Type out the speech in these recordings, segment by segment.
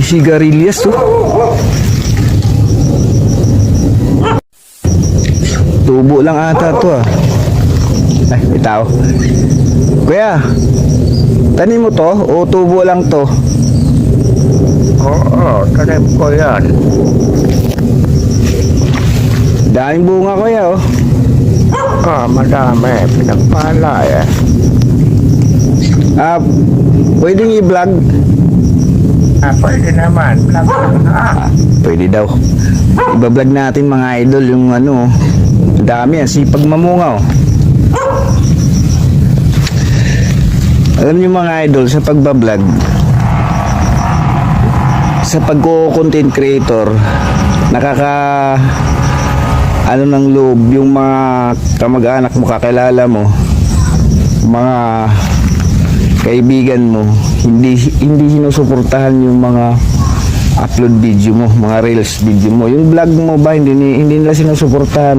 sigarilyas to. Tubo lang ata to ah. Ay, may tao. Kuya, tanim mo to o tubo lang to? Oo, tanim ko yan. Daming bunga kuya oh. Ah, madami. Pinagpala eh. Ah, pwedeng i-vlog? Ah, pwede naman. Ah, pwede daw. Iba-vlog natin mga idol yung ano. Dami yan, sipag mamungaw. Alam niyo mga idol, sa pagbablog, sa pagko-content creator, nakaka ano ng loob yung mga kamag-anak mo, kakilala mo, mga kaibigan mo, hindi hindi sinusuportahan yung mga upload video mo, mga reels video mo. Yung vlog mo ba hindi hindi nila sinusuportahan.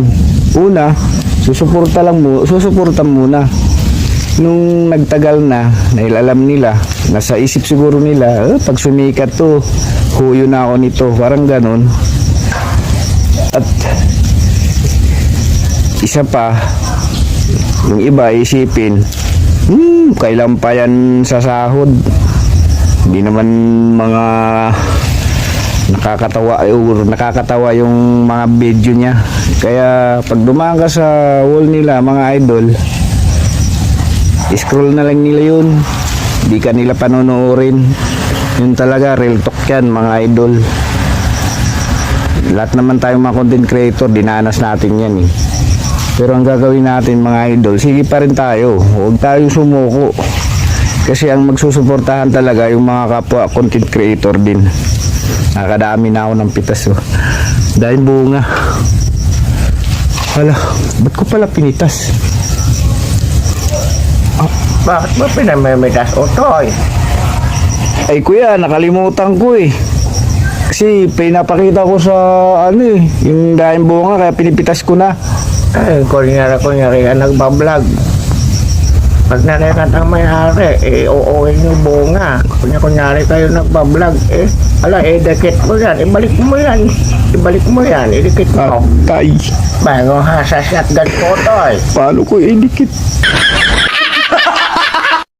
Una, susuporta lang mo, susuporta muna. Nung nagtagal na, dahil alam nila, nasa isip siguro nila, eh, pag sumikat to, huyo na ako nito, parang ganon. At isa pa, yung iba isipin, hmm, kailan pa yan sa sahod? Hindi naman mga nakakatawa or nakakatawa yung mga video niya. Kaya pag dumaan ka sa wall nila, mga idol, scroll na lang nila yun. Hindi ka nila panonoodin. Yun talaga, real talk yan, mga idol. Lahat naman tayong mga content creator, dinanas natin yan eh. Pero ang gagawin natin mga idol, sige pa rin tayo. Huwag tayo sumuko. Kasi ang magsusuportahan talaga yung mga kapwa content creator din. Nakadami na ako ng pitas oh. Dahil bunga. Hala, ba't ko pala pinitas? Bakit mo pinamimitas utoy? Ay kuya, nakalimutan ko eh. Kasi pinapakita ko sa ano eh, yung dahil bunga kaya pinipitas ko na. Eh, kunyari, kunyari ka nagbablog. Pag narikat ang may-ari, eh, uuwi yung bunga. Kunya, kunyari kayo nagbablog, eh, ala, eh, dikit mo yan, ibalik mo yan. Ibalik mo yan, idikit mo. Tay, Bago ha, sa shotgun ko, toy. paano ko idikit?